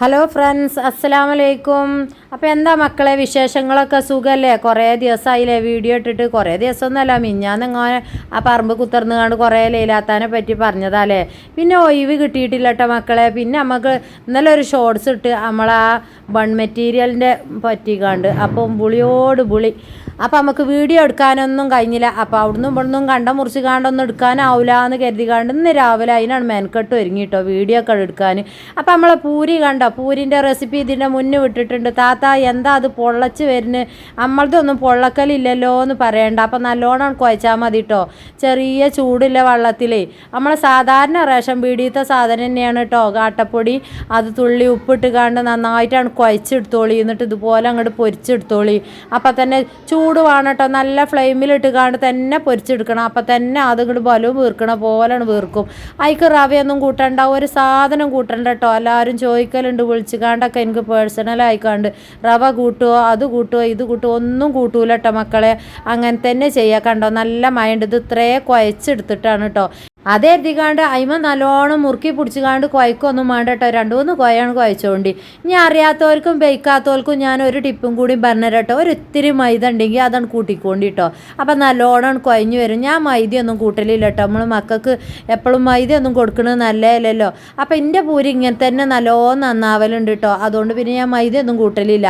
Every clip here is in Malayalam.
ഹലോ ഫ്രണ്ട്സ് അസ്സലാമു വലൈക്കും അപ്പോൾ എന്താ മക്കളെ വിശേഷങ്ങളൊക്കെ സുഖമല്ലേ കുറേ ദിവസമായില്ലേ വീഡിയോ ഇട്ടിട്ട്. കുറേ ദിവസമൊന്നുമല്ല. മിഞ്ഞാന്ന് ഇങ്ങനെ ആ പറമ്പ് കുത്തർന്ന് കണ്ട് കുറേ ലൈലാത്താനെ പറ്റി പറഞ്ഞതാല്ലേ? പിന്നെ ഒഴിവ് കിട്ടിയിട്ടില്ല കേട്ടോ മക്കളെ. പിന്നെ നമുക്ക് ഇന്നലെ ഒരു ഷോർട്സ് ഇട്ട് നമ്മളാ ബൺ മെറ്റീരിയലിന്റെ പറ്റിക്കാണ്ട്. അപ്പം ബുളിയോട് പുളി. അപ്പം നമുക്ക് വീഡിയോ എടുക്കാനൊന്നും കഴിഞ്ഞില്ല. അപ്പോൾ അവിടുന്ന് ഇവിടുന്നും കണ്ട മുറിച്ച് കാണ്ടൊന്നും എടുക്കാനാവില്ല എന്ന് കരുതി കണ്ട് ഇന്ന് രാവിലെ അതിനാണ് മെനക്കെട്ട് ഒരുങ്ങിട്ടോ വീഡിയോ ഒക്കെ എടുക്കാൻ അപ്പം നമ്മളെ പൂരി കണ്ടോ? പൂരിന്റെ റെസിപ്പി ഇതിന്റെ മുന്നേ വിട്ടിട്ടുണ്ട്. താത്ത എന്താ അത് പൊള്ളച്ച് വരുന്നത് നമ്മളതൊന്നും പൊള്ളക്കലില്ലല്ലോ എന്ന് പറയണ്ട. അപ്പം നല്ലോണം കുഴച്ചാൽ മതി കേട്ടോ ചെറിയ ചൂടില്ല വെള്ളത്തിലേ. നമ്മൾ സാധാരണ റേഷൻ പീടിയത്തെ സാധനം തന്നെയാണ് കേട്ടോ കാട്ടപ്പൊടി അത് തുള്ളി ഉപ്പിട്ട് കാണ്ട് നന്നായിട്ടാണ് കുഴച്ചെടുത്തോളി. എന്നിട്ട് ഇതുപോലെ അങ്ങോട്ട് പൊരിച്ചെടുത്തോളി. അപ്പം തന്നെ ചൂട് വേണം കേട്ടോ നല്ല ഫ്ലെയിമിലിട്ട് കാണ്ട് തന്നെ പൊരിച്ചെടുക്കണം. അപ്പം തന്നെ അതുകൊണ്ട് ബലവും വീർക്കണ പോലെയാണ് വീർക്കും. അതിക്ക് റവയൊന്നും കൂട്ടണ്ട. ഒരു സാധനം കൂട്ടണ്ട കേട്ടോ എല്ലാവരും ചോദിക്കലുണ്ട് വിളിച്ച് കാണ്ടൊക്കെ എനിക്ക് പേഴ്സണലായിക്കാണ്ട് റവ കൂട്ടുമോ അത് കൂട്ടുമോ ഇത് കൂട്ടുമോ ഒന്നും കൂട്ടൂല കേട്ടോ മക്കളെ. അങ്ങനെ തന്നെ ചെയ്യുക കണ്ടോ. നല്ല മൈൻഡ് ഇത് ഇത്രേ കുഴച്ചെടുത്തിട്ടാണ് കേട്ടോ അതേ എഴുതിക്കാണ്ട് അയിമ നല്ലോണം മുറുക്കി പിടിച്ചുകാണ്ട് കുഴക്കൊന്നും വേണ്ട കേട്ടോ രണ്ട് മൂന്ന് കുഴയാണ് കുഴച്ചോണ്ടി ഇനി അറിയാത്തവർക്കും ബേക്കാത്തവർക്കും ഞാൻ ഒരു ടിപ്പും കൂടി പറഞ്ഞു കേട്ടോ ഒരു ഇത്തിരി മൈദ ഉണ്ടെങ്കിൽ അതാണ് കൂട്ടിക്കോണ്ടി കേട്ടോ അപ്പം നല്ലോണം കുഴഞ്ഞു വരും. ഞാൻ മൈദയൊന്നും കൂട്ടലില്ല കേട്ടോ നമ്മൾ മക്കൾക്ക് എപ്പോഴും മൈദയൊന്നും കൊടുക്കണത് നല്ലതല്ലല്ലോ. അപ്പം എന്റെ പൂരി ഇങ്ങനെ തന്നെ നല്ലോണം നന്നാവലുണ്ട് കേട്ടോ അതുകൊണ്ട് പിന്നെ ഞാൻ മൈദയൊന്നും കൂട്ടലില്ല.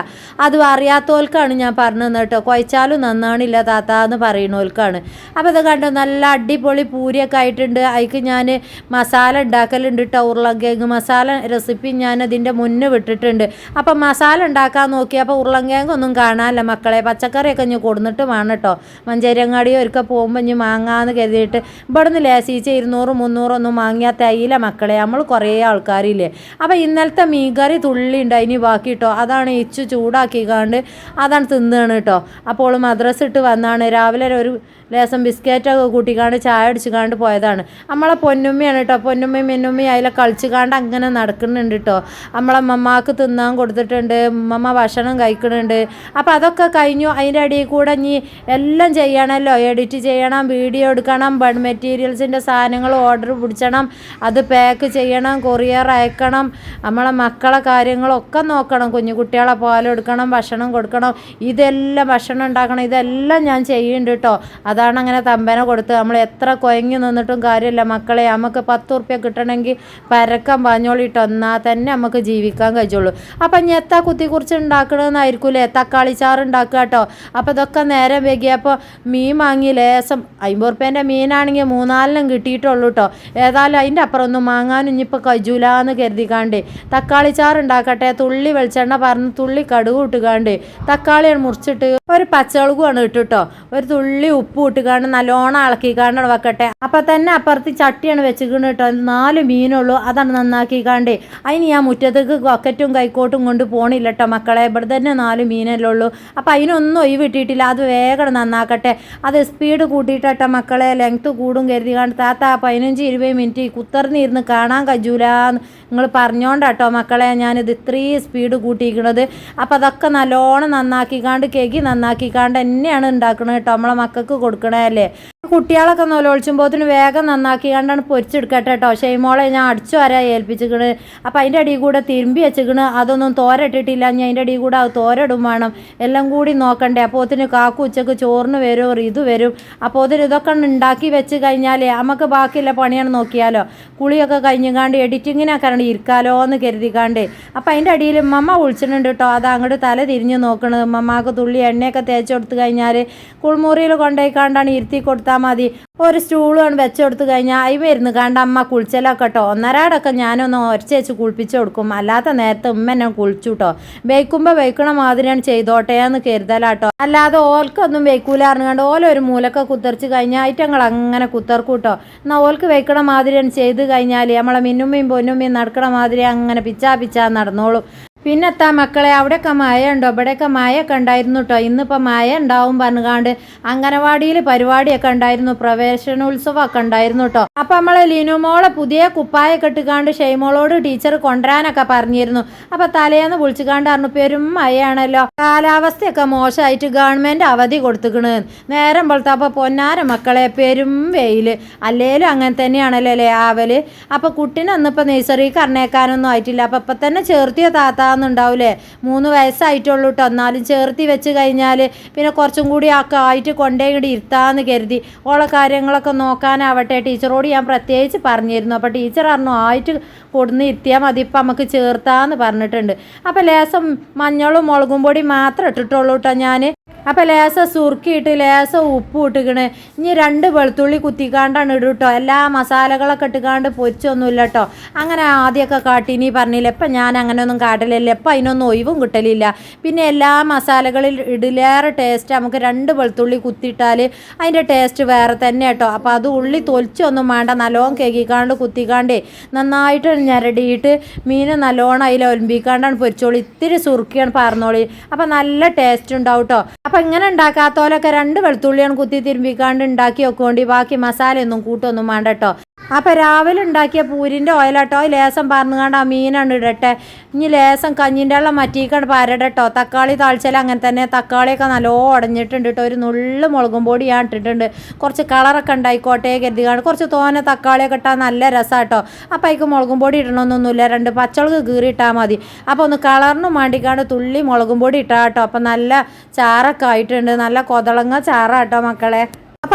അത് അറിയാത്തവർക്കാണ് ഞാൻ പറഞ്ഞു തന്നെ കേട്ടോ. കുഴച്ചാലും നന്നാണില്ല താത്ത എന്ന് പറയുന്നവർക്കാണ് അപ്പോൾ ഇത് കണ്ടോ? നല്ല അടിപൊളി പൂരിയൊക്കെ ആയിട്ടുണ്ട്. അതിക്ക് ഞാൻ മസാല ഉണ്ടാക്കലുണ്ട് കേട്ടോ ഉരുളങ്കിഴങ്ങ് മസാല റെസിപ്പി ഞാൻ അതിന്റെ മുന്നേ വിട്ടിട്ടുണ്ട്. അപ്പം മസാല ഉണ്ടാക്കാൻ നോക്കിയപ്പോൾ ഉരുളങ്കിഴങ്ങ് ഒന്നും കാണാനല്ല മക്കളെ. പച്ചക്കറിയൊക്കെ ഇനി കൊടുന്നിട്ട് വേണം കേട്ടോ മഞ്ചേരങ്ങാടി ഒരുക്ക പോകുമ്പോൾ ഇനി മാങ്ങാന്ന് കരുതിയിട്ട് ഇവിടെ നിന്ന് ലേസിച്ച് ഇരുന്നൂറ് മുന്നൂറൊന്നും വാങ്ങിയാൽ തയ്യില്ല മക്കളെ. നമ്മൾ കുറേ ആൾക്കാരില്ലേ. അപ്പോൾ ഇന്നലത്തെ മീൻകറി തുള്ളി ഉണ്ട് അതിന് ബാക്കി കേട്ടോ അതാണ് ഇച്ചു ചൂടാക്കി ചൂടാക്കിക്കാണ്ട് അതാണ് തിന്നുകയാണ് കേട്ടോ അപ്പോൾ മദ്രസ് ഇട്ട് വന്നാണ്. രാവിലെ ഒരു ലേസം ബിസ്ക്കറ്റൊക്കെ കൂട്ടിക്കാണ്ട് ചായ അടിച്ചുകാണ്ട് പോയതാണ്. നമ്മളെ പൊന്നുമ്മയാണ് കേട്ടോ പൊന്നുമ്മയും മെന്നുമ്മയും അതിലെ കളിച്ചുകാണ്ട് അങ്ങനെ നടക്കുന്നുണ്ട് കേട്ടോ നമ്മളെ മമ്മാക്ക് തിന്നാൻ കൊടുത്തിട്ടുണ്ട് ഉമ്മമ്മ ഭക്ഷണം കഴിക്കുന്നുണ്ട്. അപ്പോൾ അതൊക്കെ കഴിഞ്ഞു. അതിന്റെ ഇടയിൽ കൂടെ ഇനി എല്ലാം ചെയ്യണമല്ലോ എഡിറ്റ് ചെയ്യണം വീഡിയോ എടുക്കണം ബൺ മെറ്റീരിയൽസിന്റെ സാധനങ്ങൾ ഓർഡർ പിടിച്ചണം അത് പാക്ക് ചെയ്യണം കൊറിയർ അയക്കണം നമ്മളെ മക്കളെ കാര്യങ്ങളൊക്കെ നോക്കണം കുഞ്ഞു കുട്ടികളെ പാലെടുക്കണം ഭക്ഷണം കൊടുക്കണം. ഇതെല്ലാം ഭക്ഷണം ഉണ്ടാക്കണം. ഇതെല്ലാം ഞാൻ ചെയ്യുന്നുണ്ട് കേട്ടോ അതാണ് അങ്ങനെ തമ്പന കൊടുത്ത് നമ്മൾ എത്ര കൊയങ്ങി നിന്നിട്ടും കാര്യമില്ല. മക്കളെ നമുക്ക് പത്ത് ഉറുപ്പ്യ കിട്ടണമെങ്കിൽ പരക്കം പാഞ്ഞോളിട്ട് ഒന്നാൽ തന്നെ നമുക്ക് ജീവിക്കാൻ കഴിയുള്ളൂ അപ്പം ഞെത്ത കുത്തി കുറിച്ച് ഉണ്ടാക്കണമെന്നായിരിക്കൂലേ തക്കാളി ചാറ് ഉണ്ടാക്കുക കേട്ടോ. അപ്പം ഇതൊക്കെ നേരം വൈകിയപ്പോൾ മീൻ വാങ്ങി ലേസം അമ്പത് ഉറുപ്പ്യന്റെ മീനാണെങ്കിൽ മൂന്നാലിനും കിട്ടിയിട്ടുള്ളൂ കേട്ടോ. ഏതായാലും അതിന്റെ അപ്പുറം ഒന്നും വാങ്ങാനും ഇനിയിപ്പോൾ കജൂലാന്ന് കരുതിക്കാണ്ട് തക്കാളി ചാറ് ഉണ്ടാക്കട്ടെ തുള്ളി വെളിച്ചെണ്ണ പറഞ്ഞ് തുള്ളി കടുക് ഇട്ടുകാണ്ട് തക്കാളിയാണ് മുറിച്ചിട്ട് ഒരു പച്ചമുളകുമാണ് ഇട്ടിട്ടോ ഒരു തുള്ളി ഉപ്പ് ഇട്ടുകാണ്ട് നല്ലോണം ഇളക്കിക്കാണ്ട് വെക്കട്ടെ അപ്പം തന്നെ അപ്പുറത്ത് ചട്ടിയാണ് വെച്ചിരിക്കുന്നത് കേട്ടോ. നാല് മീനുള്ളൂ. അതാണ് നന്നാക്കിക്കാണ്ട്. അതിന് ഞാൻ മുറ്റത്തേക്ക് കൊക്കറ്റും കൈക്കോട്ടും കൊണ്ട് പോണില്ല കേട്ടോ മക്കളെ. ഇവിടെ തന്നെ നാല് മീനല്ലേ ഉള്ളൂ. അപ്പം അതിനൊന്നും ഒഴിവ് വിട്ടിട്ടില്ല അത് വേഗം നന്നാക്കട്ടെ. അത് സ്പീഡ് കൂട്ടിയിട്ടോ മക്കളെ. ലെങ്ത്ത് കൂടും കരുതി കാണും താത്ത പതിനഞ്ച് ഇരുപത് മിനിറ്റ് കുത്തറിഞ്ഞിരുന്ന് കാണാൻ കഴിയൂലെന്ന് നിങ്ങൾ പറഞ്ഞോണ്ടാട്ടോ മക്കളെ. ഞാനിത് ഇത്രയും സ്പീഡ് കൂട്ടിയിരിക്കണത്. അപ്പം അതൊക്കെ നല്ലോണം നന്നാക്കിക്കാണ്ട് കേക്ക് നന്നാക്കിക്കാണ്ട് തന്നെയാണ് ഉണ്ടാക്കുന്നത് കേട്ടോ. നമ്മളെ മക്കൾക്ക് കൊടുക്കണതല്ലേ? കുട്ടികളൊക്കെ നൊലൊളിച്ചുമ്പോത്തിന് വേഗം നന്നാക്കി കണ്ടാണ് പൊരിച്ചെടുക്കട്ടെ കേട്ടോ ഷെയ്മോളെ ഞാൻ അടിച്ചു വരാൻ ഏൽപ്പിച്ചിക്കണ്. അപ്പം അതിന്റെ അടിയിൽ കൂടെ തിരുമ്പി വെച്ചിക്കണ്. അതൊന്നും തോരട്ടിട്ടില്ല. ഞാൻ അതിന്റെ അടിയിൽ കൂടെ അത് തോരടും വേണം. എല്ലാം കൂടി നോക്കണ്ടേ. അപ്പോൾ ഒത്തിന് കാക്കു ഉച്ചയ്ക്ക് ചോറിന് വരും ഇത് വരും. അപ്പോൾ ഒത്തിന് ഇതൊക്കെ ഉണ്ടാക്കി വെച്ച് കഴിഞ്ഞാൽ നമുക്ക് ബാക്കിയുള്ള പണിയാണ് നോക്കിയാലോ. കുളിയൊക്കെ കഴിഞ്ഞുകാണ്ട് എഡിറ്റിങ്ങിനൊക്കെ ഇരിക്കാലോ എന്ന് കരുതിക്കാണ്ട്. അപ്പം അതിന്റെ അടിയിൽ മമ്മ വിളിച്ചിട്ടുണ്ട് കേട്ടോ അത് അങ്ങോട്ട് തല തിരിഞ്ഞ് നോക്കണത് മമ്മക്ക് തുള്ളി എണ്ണയൊക്കെ തേച്ച് കൊടുത്തു കഴിഞ്ഞാൽ കുളിമുറിയിൽ കൊണ്ടുപോയിക്കാണ്ടാണ് ഇരുത്തി കൊടുത്താൽ മതി. ഒരു സ്റ്റൂളാണ് വെച്ച് കൊടുത്തു കഴിഞ്ഞാൽ അയി വരുന്നു. കണ്ട അമ്മ കുളിച്ചലൊക്കെ കേട്ടോ ഒന്നരാടൊക്കെ ഞാനൊന്ന് ഒരച്ചേച്ച് കുളിപ്പിച്ച് കൊടുക്കും. അല്ലാത്ത നേരത്തെ ഉമ്മ എന്നെ കുളിച്ചു കേട്ടോ വെയ്ക്കുമ്പോൾ വെയ്ക്കണ മാതിരിയാണ് ചെയ്തോട്ടെ എന്ന് കരുതലാട്ടോ. അല്ലാതെ ഓൽക്കൊന്നും വെയ്ക്കൂല അറിഞ്ഞുകൊണ്ട് ഓല ഒരു മൂലക്കെ കുത്തറിച്ച് കഴിഞ്ഞാൽ ഐറ്റങ്ങൾ അങ്ങനെ കുത്തർക്കൂട്ടോ. എന്നാൽ ഓൽക്ക് വെയ്ക്കണ മാതിരിയാണ് ചെയ്ത് കഴിഞ്ഞാൽ നമ്മളെ മിന്നുമ്മയും പൊന്നുമ്മയും നടക്കണ മാതിരി അങ്ങനെ പിച്ചാ പിച്ചാ നടന്നോളും. പിന്നെ എത്താ മക്കളെ അവിടെയൊക്കെ മായ ഉണ്ടോ ഇവിടെയൊക്കെ മായൊക്കെ ഉണ്ടായിരുന്നു കേട്ടോ ഇന്നിപ്പോൾ മായ ഉണ്ടാവും പറഞ്ഞുകാണ്ട് അംഗനവാടിയിൽ പരിപാടിയൊക്കെ ഉണ്ടായിരുന്നു പ്രവേശനോത്സവമൊക്കെ ഉണ്ടായിരുന്നു കേട്ടോ അപ്പം നമ്മളെ ലിനുമോളെ പുതിയ കുപ്പായൊക്കെ ഇട്ടുകാണ്ട് ഷെയ്മോളോട് ടീച്ചർ കൊണ്ടുവരാനൊക്കെ പറഞ്ഞിരുന്നു. അപ്പോൾ തലേന്ന് വിളിച്ചുകാണ്ട് പറഞ്ഞു പേരും മഴയാണല്ലോ. കാലാവസ്ഥയൊക്കെ മോശമായിട്ട് ഗവൺമെന്റ് അവധി കൊടുത്തുക്കണ്. നേരം പോലത്തെ അപ്പോൾ പൊന്നാര മക്കളെ പേരും വെയിൽ അല്ലേലും അങ്ങനെ തന്നെയാണല്ലോ ആവൽ അപ്പോൾ കുട്ടീനെ അന്നിപ്പോൾ നഴ്സറിക്ക് കറിനേക്കാനൊന്നും ആയിട്ടില്ല. അപ്പോൾ ഇപ്പം തന്നെ ചേർത്തിയ താത്താന്നുണ്ടാവൂലേ മൂന്ന് വയസ്സായിട്ടുള്ളൂ കേട്ടോ എന്നാലും ചേർത്തി വെച്ച് കഴിഞ്ഞാൽ പിന്നെ കുറച്ചും കൂടി ഒക്കെ ആയിട്ട് കൊണ്ടേ ഇങ്ങോട്ട് ഇരുത്താന്ന് കരുതി. ഓളെ കാര്യങ്ങളൊക്കെ നോക്കാനാവട്ടെ. ടീച്ചറോട് ഞാൻ പ്രത്യേകിച്ച് പറഞ്ഞിരുന്നു. അപ്പോൾ ടീച്ചർ പറഞ്ഞു ആയിട്ട് കൊടുന്ന് ഇരുത്തിയാൽ മതി. ഇപ്പം നമുക്ക് ചേർത്താന്ന് പറഞ്ഞിട്ടുണ്ട്. അപ്പോൾ ലേസം മഞ്ഞളും മുളകും പൊടി മാത്രം ഇട്ടിട്ടുള്ളൂ കേട്ടോ ഞാൻ അപ്പോൾ ലേസം സുറുക്കിയിട്ട് ലേസം ഉപ്പ് ഇട്ടിക്കണ്. ഇനി രണ്ട് വെളുത്തുള്ളി കുത്തിക്കാണ്ടാണ് ഇടും കേട്ടോ എല്ലാ മസാലകളൊക്കെ ഇട്ടുകാണ്ട് പൊരിച്ചൊന്നുമില്ല കേട്ടോ അങ്ങനെ ആദ്യമൊക്കെ കാട്ടിനി പറഞ്ഞില്ല ഇപ്പം ഞാൻ അങ്ങനെയൊന്നും കാട്ടലില്ല. ഇപ്പം അതിനൊന്നും ഒഴിവും കിട്ടലില്ല. പിന്നെ എല്ലാ മസാലകളിൽ ഇടിലേറെ ടേസ്റ്റ് നമുക്ക് രണ്ട് വെളുത്തുള്ളി കുത്തിയിട്ടാൽ അതിന്റെ ടേസ്റ്റ് വേറെ തന്നെ കേട്ടോ അപ്പോൾ അത് ഉള്ളി തൊലിച്ചൊന്നും വേണ്ട. നല്ലോണം കേക്കിക്കാണ്ട് കുത്തിക്കാണ്ടേ നന്നായിട്ട് ഞരടിയിട്ട് മീൻ നല്ലോണം അതിൽ ഒലമ്പിക്കാണ്ടാണ് പൊരിച്ചോളി. ഇത്തിരി സുർക്കിയാണ് പറഞ്ഞോളി. അപ്പോൾ നല്ല ടേസ്റ്റ് ഉണ്ടാവും കേട്ടോ ഇങ്ങനെ ഉണ്ടാക്കാത്തോലൊക്കെ രണ്ട് വെളുത്തുള്ളിയാണ് കുത്തി തിരുമ്പിക്കാണ്ട് ഉണ്ടാക്കി വെക്കുകൊണ്ട് ബാക്കി മസാലയൊന്നും കൂട്ടൊന്നും വേണ്ട കേട്ടോ അപ്പോൾ രാവിലെ ഉണ്ടാക്കിയ പൂരിന്റെ ഓയിലാട്ടോ. ലേസം പറഞ്ഞുകൊണ്ട് ആ മീനാണ് ഇടട്ടെ. ഇനി ലേസം കഞ്ഞിന്റെ വെള്ളം മറ്റീക്കണ്ട് പരടട്ടോ. തക്കാളി താളിച്ചാൽ അങ്ങനെ തന്നെ തക്കാളിയൊക്കെ നല്ലോ ഉടഞ്ഞിട്ടുണ്ട് കേട്ടോ ഒരു നുള്ളു മുളകും പൊടി ഞാൻ ഇട്ടിട്ടുണ്ട്. കുറച്ച് കളറൊക്കെ ഉണ്ടായിക്കോട്ടെ കരുതികാണ്ട് കുറച്ച് തോനെ തക്കാളിയൊക്കെ ഇട്ടാൽ നല്ല രസമാട്ടോ അപ്പോൾ അതിക്ക് മുളകും പൊടി ഇടണമെന്നൊന്നുമില്ല രണ്ട് പച്ചമുളക് കീറി ഇട്ടാൽ മതി. അപ്പോൾ ഒന്ന് കളറിനും വേണ്ടിക്കാണ്ട് തുള്ളി മുളകും പൊടി ഇട്ടാട്ടോ. അപ്പം അപ്പോൾ നല്ല ചാറൊക്കെ ആയിട്ടുണ്ട്. നല്ല കൊതളങ്ങ ചാറാട്ടോ മക്കളെ.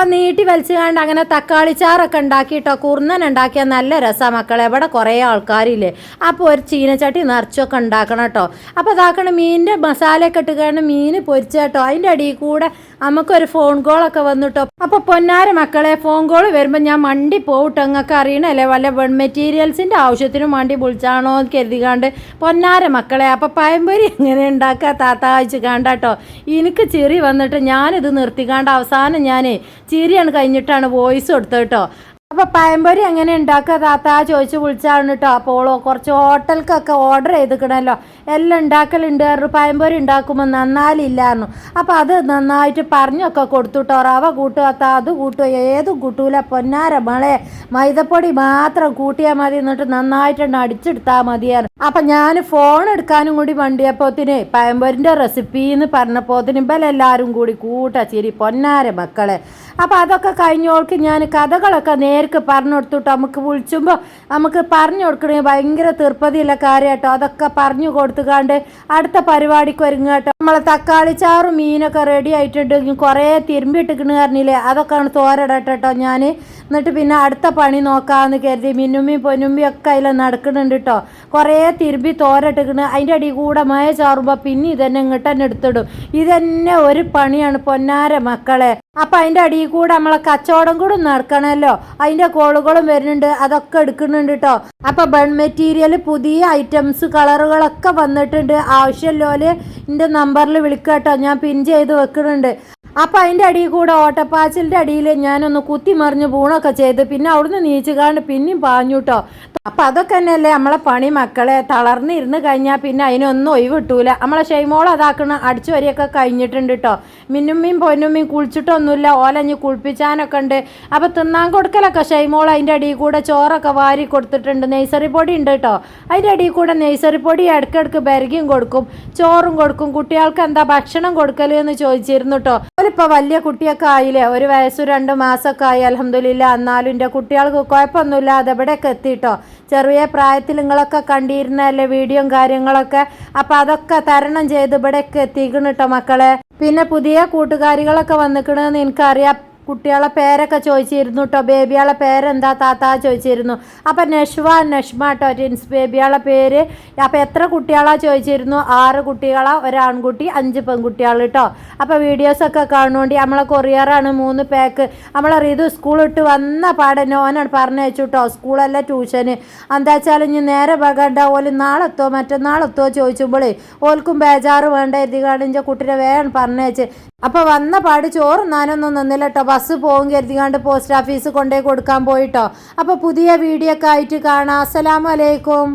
അപ്പം നീട്ടി വലിച്ചുകാണ്ട് അങ്ങനെ തക്കാളി ചാറൊക്കെ ഉണ്ടാക്കിയിട്ടോ കുറുന്നൻ ഉണ്ടാക്കിയാൽ നല്ല രസമാണ് മക്കളെ. ഇവിടെ കുറേ ആൾക്കാരില്ലേ. അപ്പോൾ ഒരു ചീനച്ചട്ടി നിറച്ചൊക്കെ ഉണ്ടാക്കണം കേട്ടോ. അപ്പോൾ ഇതാക്കണം മീനിന്റെ മസാലയൊക്കെ ഇട്ടുകൊണ്ട് മീൻ പൊരിച്ചേട്ടോ അതിന്റെ അടിയിൽ കൂടെ നമുക്കൊരു ഫോൺ കോളൊക്കെ വന്നിട്ടോ അപ്പോൾ പൊന്നാര മക്കളെ ഫോൺ കോൾ വരുമ്പോൾ ഞാൻ മണ്ടി പോയിട്ട് നിങ്ങൾക്ക് അറിയണല്ലേ വല്ല വെൺ മെറ്റീരിയൽസിന്റെ ആവശ്യത്തിനും വേണ്ടി വിളിച്ചാണോ എന്ന് കരുതികാണ്ട് പൊന്നാര മക്കളെ അപ്പോൾ പയമ്പൊരി എങ്ങനെ ഉണ്ടാക്കുക താത്ത അയച്ച് കാണ്ടാട്ടോ എനിക്ക് ചെറി വന്നിട്ട് ഞാനിത് നിർത്തിക്കാണ്ട് അവസാനം ഞാൻ ചിരിയാണ് കഴിഞ്ഞിട്ടാണ് വോയിസ് കൊടുത്തത് കേട്ടോ അപ്പോൾ പഴംപൊരി എങ്ങനെ ഉണ്ടാക്കുക താത്ത? ചോദിച്ച് വിളിച്ചാണ് കേട്ടോ അപ്പോൾ കുറച്ച് ഹോട്ടൽക്കൊക്കെ ഓർഡർ ചെയ്തിക്കണല്ലോ. എല്ലാം ഉണ്ടാക്കലുണ്ട്. പയമ്പൊരി ഉണ്ടാക്കുമ്പോൾ നന്നാലില്ലായിരുന്നു. അപ്പോൾ അത് നന്നായിട്ട് പറഞ്ഞൊക്കെ കൊടുത്തു കേട്ടോ റവ കൂട്ടുക അത് കൂട്ടുക ഏതും കൂട്ടൂല. പൊന്നാര മളെ മൈദപ്പൊടി മാത്രം കൂട്ടിയാൽ മതി എന്നിട്ട് നന്നായിട്ടുണ്ട് അടിച്ചെടുത്താൽ മതിയായിരുന്നു. അപ്പം ഞാൻ ഫോൺ എടുക്കാനും കൂടി വണ്ടിയപ്പോത്തിന് പഴംപൊരിന്റെ റെസിപ്പി എന്ന് പറഞ്ഞപ്പോത്തിന് ഇവലെല്ലാവരും കൂടി കൂട്ട ചിരി. പൊന്നാര മക്കളെ. അപ്പം അതൊക്കെ കഴിഞ്ഞോൾക്ക് ഞാൻ കഥകളൊക്കെ നേർക്ക് പറഞ്ഞു കൊടുത്തിട്ട് നമുക്ക് വിളിച്ചുമ്പോൾ നമുക്ക് പറഞ്ഞു കൊടുക്കണേ ഭയങ്കര തീർപ്പതിയുള്ള കാര്യം കേട്ടോ അതൊക്കെ പറഞ്ഞു കൊടുത്തുകാണ്ട് അടുത്ത പരിപാടിക്ക് കേട്ടോ. നമ്മളെ തക്കാളി ചാറും മീനൊക്കെ റെഡി ആയിട്ടുണ്ട്. കുറേ തിരുമ്പിട്ടിക്കണ് പറഞ്ഞില്ലേ അതൊക്കെ ആണ് തോരടട്ടോ ഞാൻ എന്നിട്ട് പിന്നെ അടുത്ത പണി നോക്കാമെന്ന് കരുതി. മിന്നുമ്മി പൊന്നുമ്മി ഒക്കെ അതിൽ നടക്കുന്നുണ്ട് കേട്ടോ കുറേ തിരുമ്പി തോരട്ടിക്കണ്. അതിന്റെ അടി കൂടെ മഴ ചാറുമ്പോൾ പിന്നെ ഇതന്നെ ഇങ്ങോട്ട് തന്നെ എടുത്തിടും. ഇതന്നെ ഒരു പണിയാണ് പൊന്നാര മക്കളെ. അപ്പം അതിന്റെ അടിയിൽ കൂടെ നമ്മളെ കച്ചവടം കൂടെ നടക്കണമല്ലോ. അതിന്റെ കോളുകളും വരുന്നുണ്ട് അതൊക്കെ എടുക്കുന്നുണ്ട് കേട്ടോ അപ്പം ബൺ മെറ്റീരിയൽ പുതിയ ഐറ്റംസ് കളറുകളൊക്കെ വന്നിട്ടുണ്ട്. ആവശ്യമില്ലോൽ എന്റെ നമ്പറിൽ വിളിക്കുക ഞാൻ പിൻ ചെയ്ത് വെക്കുന്നുണ്ട്. അപ്പം അതിന്റെ അടിയിൽ കൂടെ ഓട്ടപ്പാച്ചിലിന്റെ അടിയിൽ ഞാനൊന്ന് കുത്തി മറിഞ്ഞ് പൂണൊക്കെ ചെയ്ത് പിന്നെ അവിടുന്ന് നീച്ചുകാണ്ട് പിന്നെയും പാഞ്ഞുട്ടോ അപ്പം അതൊക്കെ തന്നെയല്ലേ നമ്മളെ പണി മക്കളെ തളർന്നിരുന്ന് കഴിഞ്ഞാൽ പിന്നെ അതിനൊന്നും ഒഴിവ് കിട്ടൂല നമ്മളെ ഷെയ്മോൾ അതാക്കണ അടിച്ചു വരിയൊക്കെ കഴിഞ്ഞിട്ടുണ്ട് കേട്ടോ മിന്നുമ്മയും പൊന്നുമ്മയും കുളിച്ചിട്ടൊന്നുമില്ല ഓലഞ്ഞ് കുളിപ്പിച്ചാനൊക്കെ ഉണ്ട്. അപ്പോൾ തിന്നാൻ കൊടുക്കലൊക്കെ ഷെയ്മോൾ അതിന്റെ അടിയിൽ കൂടെ ചോറൊക്കെ വാരി കൊടുത്തിട്ടുണ്ട് നെയ്സറി പൊടി ഉണ്ട് കേട്ടോ അതിന്റെ അടിയിൽ കൂടെ നെയ്സറി പൊടി ഇടയ്ക്കിടയ്ക്ക് ബരകിയും കൊടുക്കും ചോറും കൊടുക്കും. കുട്ടികൾക്ക് എന്താ ഭക്ഷണം കൊടുക്കൽ എന്ന് ചോദിച്ചിരുന്നു കേട്ടോ അവരിപ്പോൾ വലിയ കുട്ടിയൊക്കെ ആയില്ലേ? ഒരു വയസ്സു രണ്ട് മാസമൊക്കെ ആയി അലഹമില്ല എന്നാലും എന്റെ കുട്ടികൾക്ക് കുഴപ്പമൊന്നുമില്ലാതെ അതെവിടെയൊക്കെ എത്തിയിട്ടോ. ചെറിയ പ്രായത്തിൽ നിങ്ങളൊക്കെ കണ്ടിരുന്നല്ലേ വീഡിയോയും കാര്യങ്ങളൊക്കെ? അപ്പം അതൊക്കെ തരണം ചെയ്ത് ഇവിടെയൊക്കെ എത്തിക്കണം കേട്ടോ മക്കളെ. പിന്നെ പുതിയ കൂട്ടുകാരികളൊക്കെ വന്നിക്കണമെന്ന് എനിക്കറിയാം. കുട്ടികളെ പേരൊക്കെ ചോദിച്ചിരുന്നു കേട്ടോ ബേബിയാളെ പേരെന്താ? താത്ത ചോദിച്ചിരുന്നു. അപ്പം നഷ്വ നഷ്മ കേട്ടോ ടിൻസ് ബേബിയാളെ പേര്. അപ്പം എത്ര കുട്ടികളാ ചോദിച്ചിരുന്നു? ആറ് കുട്ടികളാ ഒരാൺകുട്ടി അഞ്ച് പെൺകുട്ടികൾ കേട്ടോ അപ്പോൾ വീഡിയോസൊക്കെ കാണുകൊണ്ട് നമ്മളെ കൊറിയറാണ് മൂന്ന് പാക്ക്. നമ്മളെ റീതു സ്കൂൾ ഇട്ട് വന്ന പാടെ ഓനാണ് പറഞ്ഞു വെച്ചു കേട്ടോ സ്കൂളല്ല ട്യൂഷന്. എന്താ വെച്ചാൽ ഇനി നേരെ പകണ്ട ഓൽ നാളെത്തോ മറ്റന്നാളെത്തോ ചോദിച്ചുമ്പോൾ ഓൽക്കും ബേജാറ് വേണ്ട. എഴുതികാണിന്റെ കുട്ടിനെ വേഗം പറഞ്ഞേച്ച് അപ്പോൾ വന്ന പാട് ചോറും നാനൊന്നും നിന്നില്ല കേട്ടോ ബസ് പോകും കരുതികാണ്ട് പോസ്റ്റ് ഓഫീസ് കൊണ്ടുപോയി കൊടുക്കാൻ പോയിട്ടോ. അപ്പോൾ പുതിയ വീഡിയോ ഒക്കെ ആയിട്ട് കാണാം. അസ്സലാമലൈക്കും